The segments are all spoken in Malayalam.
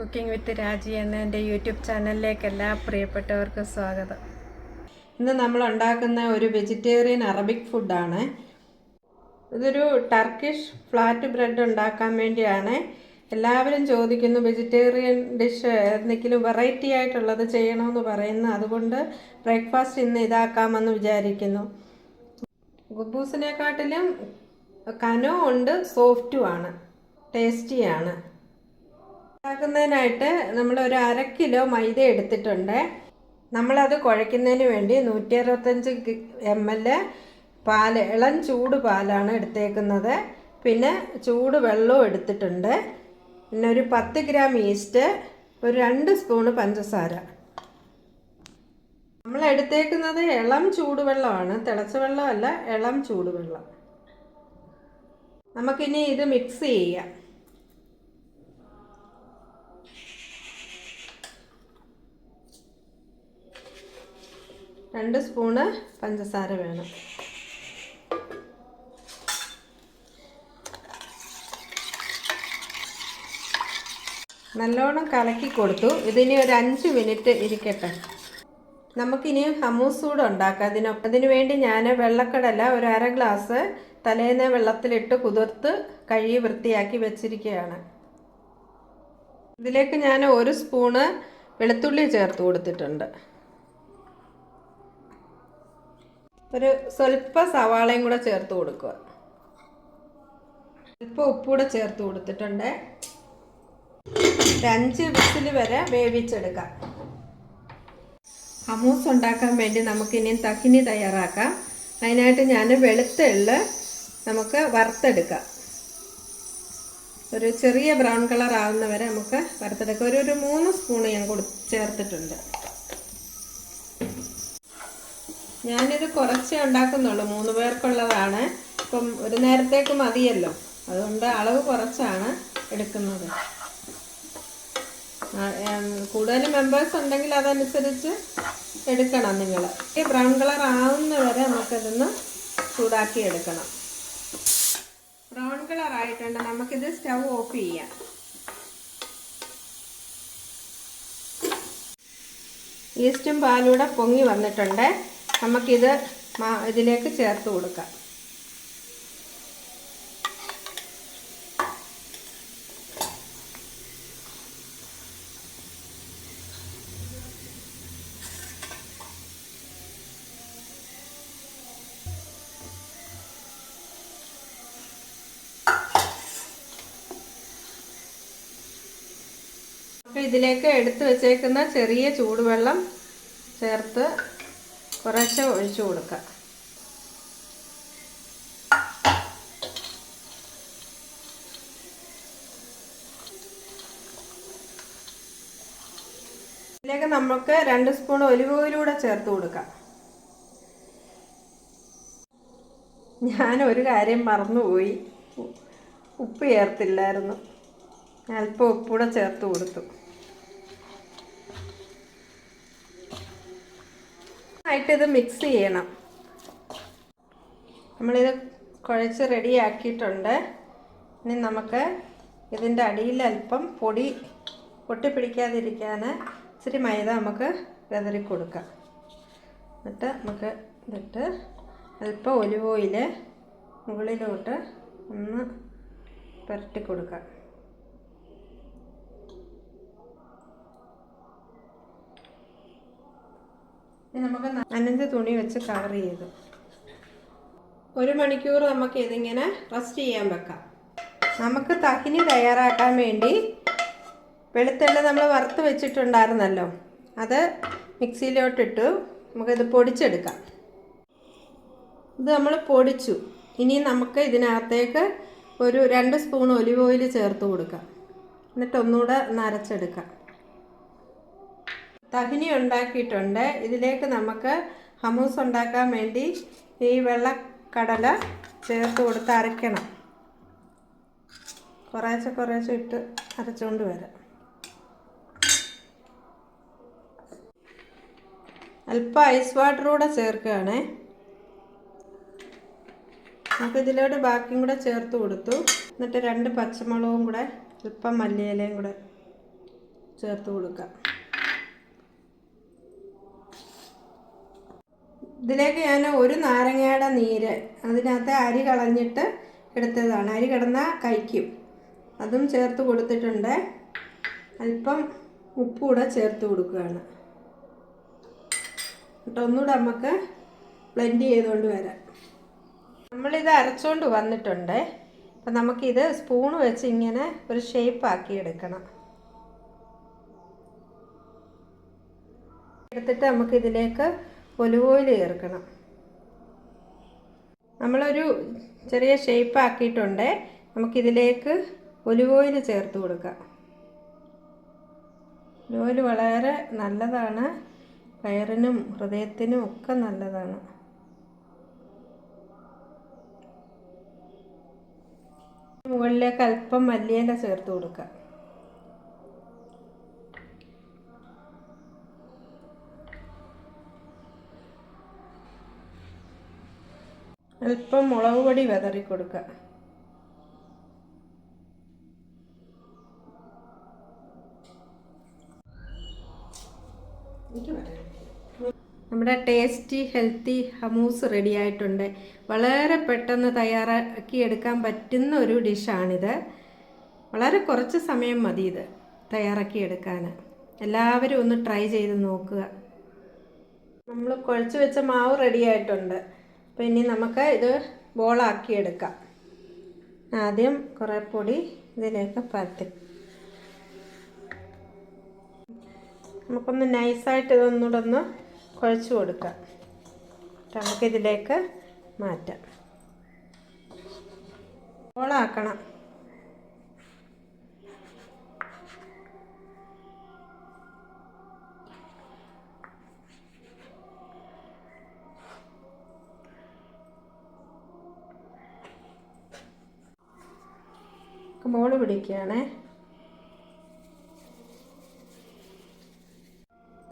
കുക്കിംഗ് വിത്ത് രാജി എന്ന എന്റെ യൂട്യൂബ് ചാനലിലേക്ക് എല്ലാ പ്രിയപ്പെട്ടവർക്കും സ്വാഗതം. ഇന്ന് നമ്മൾ ഉണ്ടാക്കുന്ന ഒരു വെജിറ്റേറിയൻ അറബിക് ഫുഡാണ് ഇതൊരു ടർക്കിഷ് ഫ്ലാറ്റ് ബ്രെഡ് ഉണ്ടാക്കാൻ വേണ്ടിയാണ്. എല്ലാവരും ചോദിക്കുന്നു വെജിറ്റേറിയൻ ഡിഷ് എന്തെങ്കിലും വെറൈറ്റി ആയിട്ടുള്ളത് ചെയ്യണമെന്ന് പറയുന്നു. അതുകൊണ്ട് ബ്രേക്ക്ഫാസ്റ്റ് ഇന്ന് ഇതാക്കാമെന്ന് വിചാരിക്കുന്നു. ഗുബൂസിനെക്കാട്ടിലും കനോ ഉണ്ട് സോഫ്റ്റുമാണ് ടേസ്റ്റിയാണ് ഉണ്ടാക്കുന്നതിനായിട്ട് നമ്മൾ ഒരു അര കിലോ മൈദ എടുത്തിട്ടുണ്ട്. നമ്മളത് കുഴയ്ക്കുന്നതിന് വേണ്ടി നൂറ്റി അറുപത്തഞ്ച് എം എൽ പാൽ ഇളം ചൂട് പാലാണ് എടുത്തേക്കുന്നത്. പിന്നെ ചൂട് വെള്ളവും എടുത്തിട്ടുണ്ട്. പിന്നെ ഒരു പത്ത് ഗ്രാം ഈസ്റ്റ് ഒരു രണ്ട് സ്പൂണ് പഞ്ചസാര. നമ്മൾ എടുത്തേക്കുന്നത് ഇളം ചൂടുവെള്ളമാണ് തിളച്ച വെള്ളമല്ല ഇളം ചൂടുവെള്ളം നമുക്കിനി ഇത് മിക്സ് ചെയ്യാം. രണ്ട് സ്പൂണ് പഞ്ചസാര വേണം. നല്ലോണം കലക്കി കൊടുത്തു. ഇതിനി ഒരു അഞ്ച് മിനിറ്റ് ഇരിക്കട്ടെ. നമുക്കിനി ഹമൂസ് കൂടെ ഉണ്ടാക്കാം. അതിന് അതിന് വേണ്ടി ഞാൻ വെള്ളക്കടല ഒരു അര ഗ്ലാസ് തലേന്ന് വെള്ളത്തിലിട്ട് കുതിർത്ത് കഴുകി വൃത്തിയാക്കി വെച്ചിരിക്കുകയാണ്. ഇതിലേക്ക് ഞാൻ ഒരു സ്പൂണ് വെളുത്തുള്ളി ചേർത്ത് കൊടുത്തിട്ടുണ്ട്. ഒരു സ്വല്പ സവാളയും കൂടെ ചേർത്ത് കൊടുക്കുക. സ്വല്പ ഉപ്പൂടെ ചേർത്ത് കൊടുത്തിട്ടുണ്ട്. അഞ്ച് വിസിൽ വരെ വേവിച്ചെടുക്കാം. ഹമൂസ് ഉണ്ടാക്കാൻ വേണ്ടി നമുക്ക് നമുക്കിനി തഹിനി തയ്യാറാക്കാം. അതിനായിട്ട് ഞാൻ വെളുത്ത എള്ള് നമുക്ക് വറുത്തെടുക്കാം. ഒരു ചെറിയ ബ്രൗൺ കളർ ആവുന്ന വരെ നമുക്ക് വറുത്തെടുക്കാം. ഒരു ഒരു മൂന്ന് സ്പൂൺ ഞാൻ കൊടു ചേർത്തിട്ടുണ്ട്. ഞാനിത് കുറച്ചേ ഉണ്ടാക്കുന്നുള്ളൂ. മൂന്ന് പേർക്കുള്ളതാണ്. ഇപ്പം ഒരു നേരത്തേക്ക് മതിയല്ലോ. അതുകൊണ്ട് അളവ് കുറച്ചാണ് എടുക്കുന്നത്. കൂടുതൽ മെമ്പേഴ്സ് ഉണ്ടെങ്കിൽ അതനുസരിച്ച് എടുക്കണം നിങ്ങൾ ഈ ബ്രൗൺ കളർ ആവുന്ന വരെ നമുക്കിതൊന്ന് ചൂടാക്കി എടുക്കണം. ബ്രൗൺ കളർ ആയിട്ടുണ്ട്. നമുക്കിത് സ്റ്റവ് ഓഫ് ചെയ്യാം. ഈസ്റ്റും പാലൂടെ പൊങ്ങി വന്നിട്ടുണ്ട്. നമുക്കിത് ഇതിലേക്ക് ചേർത്ത് കൊടുക്കാം. ഇതിലേക്ക് എടുത്തു വെച്ചേക്കുന്ന ചെറിയ ചൂടുവെള്ളം ചേർത്ത് കുറച്ച് ഒഴിച്ചു കൊടുക്കുക. ഇതിലേക്ക് നമുക്ക് രണ്ട് സ്പൂൺ ഒലിവ് ഓയിലൂടെ ചേർത്ത് കൊടുക്കാം. ഞാൻ ഒരു കാര്യം മറന്നുപോയി. ഉപ്പ് ചേർത്തില്ലായിരുന്നു. അല്പം ഉപ്പൂടെ ചേർത്ത് കൊടുത്തു. ആയിട്ട് ഇത് മിക്സ് ചെയ്യണം. നമ്മളിത് കുഴച്ച് റെഡിയാക്കിയിട്ടുണ്ട് ഇനി നമുക്ക് ഇതിന്റെ അടിയിൽ അല്പം പൊടി പൊട്ടിപ്പിടിക്കാതിരിക്കാൻ ഇച്ചിരി മൈദ നമുക്ക് വിതറി കൊടുക്കാം. എന്നിട്ട് നമുക്ക് ഇതിട്ട് അല്പം ഒലിവ് ഓയിൽ മുകളിലോട്ട് ഒന്ന് പുരട്ടി കൊടുക്കാം. ഇനി നമുക്ക് നനഞ്ഞ തുണി വെച്ച് കവർ ചെയ്തു. ഒരു മണിക്കൂർ നമുക്ക് ഇതിങ്ങനെ റെസ്റ്റ് ചെയ്യാൻ വെക്കാം. നമുക്ക് തഹിനി തയ്യാറാക്കാൻ വേണ്ടി വെളുത്തുള്ളി നമ്മൾ വറുത്ത് വെച്ചിട്ടുണ്ടായിരുന്നല്ലോ. അത് മിക്സിയിലോട്ടിട്ടു നമുക്കിത് പൊടിച്ചെടുക്കാം. ഇത് നമ്മൾ പൊടിച്ചു. ഇനി നമുക്ക് ഇതിനകത്തേക്ക് ഒരു രണ്ട് സ്പൂൺ ഒലിവ് ഓയിൽ ചേർത്ത് കൊടുക്കാം. എന്നിട്ട് ഒന്നുകൂടെ നരച്ചെടുക്കാം. തഹിനി ഉണ്ടാക്കിയിട്ടുണ്ട്. ഇതിലേക്ക് നമുക്ക് ഹമൂസ് ഉണ്ടാക്കാൻ വേണ്ടി ഈ വെള്ളക്കടല ചേർത്ത് കൊടുത്ത് അരയ്ക്കണം. കുറേശ്ശെ കുറേശ്ശെ ഇട്ട് അരച്ചുകൊണ്ട് വരാം. അല്പം ഐസ് വാട്ടർ കൂടെ ചേർക്കുകയാണേ. നമുക്ക് ഇതിലോട്ട് ബാക്കിയും കൂടെ ചേർത്ത് കൊടുത്തു. എന്നിട്ട് രണ്ട് പച്ചമുളകും കൂടെ അല്പം മല്ലിയിലയും കൂടെ ചേർത്ത് കൊടുക്കാം. ഇതിലേക്ക് ഞാൻ ഒരു നാരങ്ങയുടെ നീര് അതിനകത്ത് അരി കളഞ്ഞിട്ട് എടുത്തതാണ്. അരി കിടന്നാൽ കഴിക്കും. അതും ചേർത്ത് കൊടുത്തിട്ടുണ്ട്. അല്പം ഉപ്പുകൂടെ ചേർത്ത് കൊടുക്കുകയാണ്. എന്നിട്ട് ഒന്നുകൂടെ നമുക്ക് ബ്ലെൻഡ് ചെയ്തുകൊണ്ട് വരാം. നമ്മളിത് അരച്ചുകൊണ്ട് വന്നിട്ടുണ്ട്. അപ്പം നമുക്കിത് സ്പൂൺ വെച്ച് ഇങ്ങനെ ഒരു ഷേപ്പ് ആക്കി എടുക്കണം. എടുത്തിട്ട് നമുക്കിതിലേക്ക് ഒലിവ് ചേർക്കണം. നമ്മളൊരു ചെറിയ ഷേപ്പ് ആക്കിയിട്ടുണ്ട്. നമുക്കിതിലേക്ക് ഒലിവ് ചേർത്ത് കൊടുക്കാം. ഒലിവ് വളരെ നല്ലതാണ്. വയറിനും ഹൃദയത്തിനും ഒക്കെ നല്ലതാണ്. മുകളിലേക്ക് അല്പം മല്ലിയില ചേർത്ത് കൊടുക്കുക അല്പം മുളക് പൊടി വിതറി കൊടുക്കുക നമ്മുടെ ടേസ്റ്റി ഹെൽത്തി ഹമൂസ് റെഡി ആയിട്ടുണ്ട്. വളരെ പെട്ടെന്ന് തയ്യാറാക്കി എടുക്കാൻ പറ്റുന്ന ഒരു ഡിഷാണിത് വളരെ കുറച്ച് സമയം മതി ഇത് തയ്യാറാക്കി എടുക്കാൻ എല്ലാവരും ഒന്ന് ട്രൈ ചെയ്ത് നോക്കുക. നമ്മൾ കുഴച്ച് വെച്ച മാവ് റെഡി ആയിട്ടുണ്ട്. അപ്പോൾ ഇനി നമുക്ക് ഇത് ബോളാക്കി എടുക്കാം. ആദ്യം കുറേ പൊടി ഇതിലേക്ക് പരത്തി. നമുക്കൊന്ന് നൈസായിട്ട് ഇതൊന്നുകൂടെ ഒന്ന് കുഴച്ച് കൊടുക്കാം. നമുക്കിതിലേക്ക് മാറ്റാം. ബോളാക്കണം ബോൾ പിടിക്കുകയാണേ.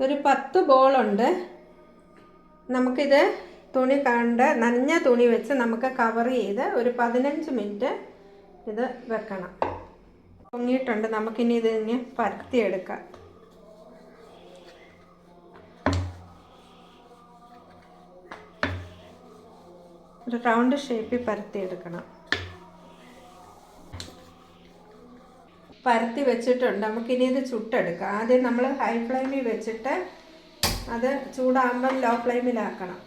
ഒരു പത്ത് ബോളുണ്ട്. നമുക്കിത് തുണി കണ്ട് നനഞ്ഞ തുണി വെച്ച് നമുക്ക് കവർ ചെയ്ത് ഒരു പതിനഞ്ച് മിനിറ്റ് ഇത് വെക്കണം. പൊങ്ങിയിട്ടുണ്ട്. നമുക്കിനി ഇത് ഇങ്ങനെ പരത്തിയെടുക്കാം. ഒരു റൗണ്ട് ഷേപ്പിൽ പരത്തിയെടുക്കണം. പരത്തി വെച്ചിട്ടുണ്ട്. നമുക്കിനി ഇത് ചുട്ടെടുക്കാം. ആദ്യം നമ്മൾ ഹൈ ഫ്ലെയിമിൽ വെച്ചിട്ട് അത് ചൂടാകുമ്പം ലോ ഫ്ലെയിമിലാക്കണം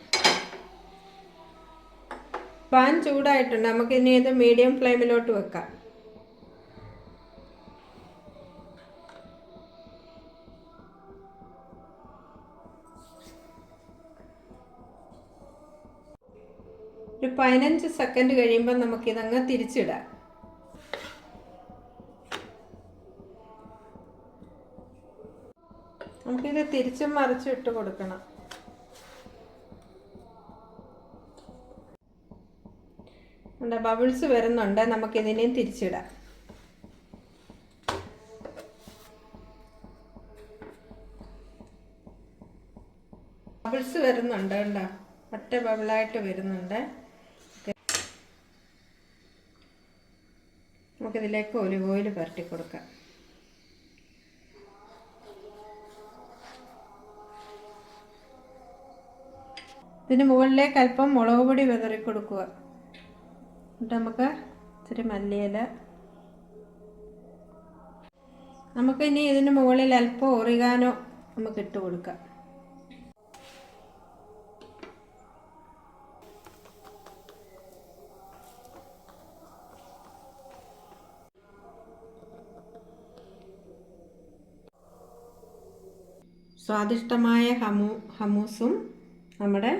പാൻ ചൂടായിട്ടുണ്ട്. നമുക്കിനി ഇത് മീഡിയം ഫ്ലെയിമിലോട്ട് വെക്കാം. ഒരു പതിനഞ്ച് സെക്കൻഡ് കഴിയുമ്പോൾ നമുക്കിതങ്ങ് തിരിച്ചിടാം. നമുക്കിത് തിരിച്ചും മറിച്ചും ഇട്ട് കൊടുക്കണം. നമ്മുടെ ബബിൾസ് വരുന്നുണ്ട്. നമുക്കിതിനെയും തിരിച്ചിടാം. ബബിൾസ് വരുന്നുണ്ട് കണ്ടോ? ഒറ്റ ബബിളായിട്ട് വരുന്നുണ്ട്. നമുക്കിതിലേക്ക് ഒലിവ് ഓയിൽ പുരട്ടി കൊടുക്കാം. ഇതിന് മുകളിലേക്ക് അല്പം മുളക് പൊടി വിതറി കൊടുക്കുക. എന്നിട്ട് നമുക്ക് ഇച്ചിരി മല്ലിയില. നമുക്ക് ഇനി ഇതിന് മുകളിൽ അല്പം ഒറിഗാനോ നമുക്ക് ഇട്ട് കൊടുക്കാം. സ്വാദിഷ്ടമായ ഹമു ഹമൂസും നമ്മുടെ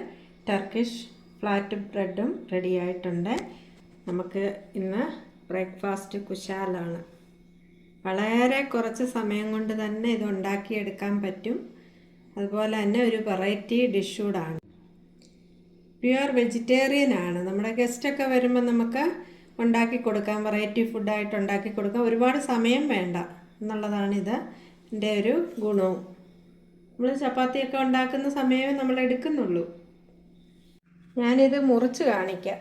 ടർക്കിഷ് ഫ്ലാറ്റ് ബ്രെഡും റെഡി ആയിട്ടുണ്ട്. നമുക്ക് ഇന്ന് ബ്രേക്ക്ഫാസ്റ്റ് കുശാലാണ്. വളരെ കുറച്ച് സമയം കൊണ്ട് തന്നെ ഇത് ഉണ്ടാക്കിയെടുക്കാൻ പറ്റും. അതുപോലെ തന്നെ ഒരു വെറൈറ്റി ഡിഷ് കൂടാണ്. പ്യുവർ വെജിറ്റേറിയൻ ആണ്. നമ്മുടെ ഗസ്റ്റൊക്കെ വരുമ്പോൾ നമുക്ക് ഉണ്ടാക്കി കൊടുക്കാം വെറൈറ്റി ഫുഡായിട്ട് ഉണ്ടാക്കി കൊടുക്കാം. ഒരുപാട് സമയം വേണ്ട എന്നുള്ളതാണിത് എന്റെ ഒരു ഗുണവും. നമ്മൾ ചപ്പാത്തിയൊക്കെ ഉണ്ടാക്കുന്ന സമയമേ നമ്മൾ എടുക്കുന്നുള്ളൂ. ഞാനിത് മുറിച്ച് കാണിക്കാം.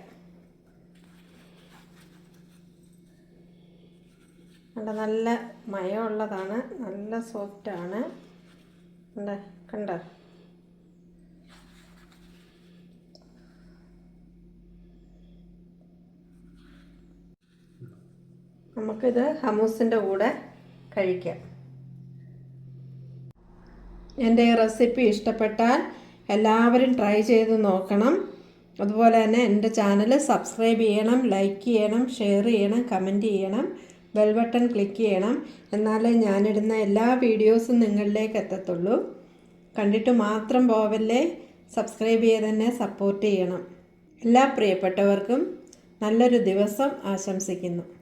കണ്ട നല്ല മയമുള്ളതാണ് നല്ല സോഫ്റ്റാണ്. കണ്ട കണ്ട? നമുക്കിത് ഹമൂസിന്റെ കൂടെ കഴിക്കാം. എന്റെ ഈ റെസിപ്പി ഇഷ്ടപ്പെട്ടാൽ എല്ലാവരും ട്രൈ ചെയ്ത് നോക്കണം. അതുപോലെ തന്നെ എന്റെ ചാനൽ സബ്സ്ക്രൈബ് ചെയ്യണം ലൈക്ക് ചെയ്യണം ഷെയർ ചെയ്യണം കമന്റ് ചെയ്യണം ബെൽ ബട്ടൺ ക്ലിക്ക് ചെയ്യണം. എന്നാലേ ഞാനിടുന്ന എല്ലാ വീഡിയോസും നിങ്ങളിലേക്ക് എത്തത്തുള്ളൂ. കണ്ടിട്ട് മാത്രം പോവല്ലേ? സബ്സ്ക്രൈബ് ചെയ്ത് തന്നെ സപ്പോർട്ട് ചെയ്യണം. എല്ലാ പ്രിയപ്പെട്ടവർക്കും നല്ലൊരു ദിവസം ആശംസിക്കുന്നു.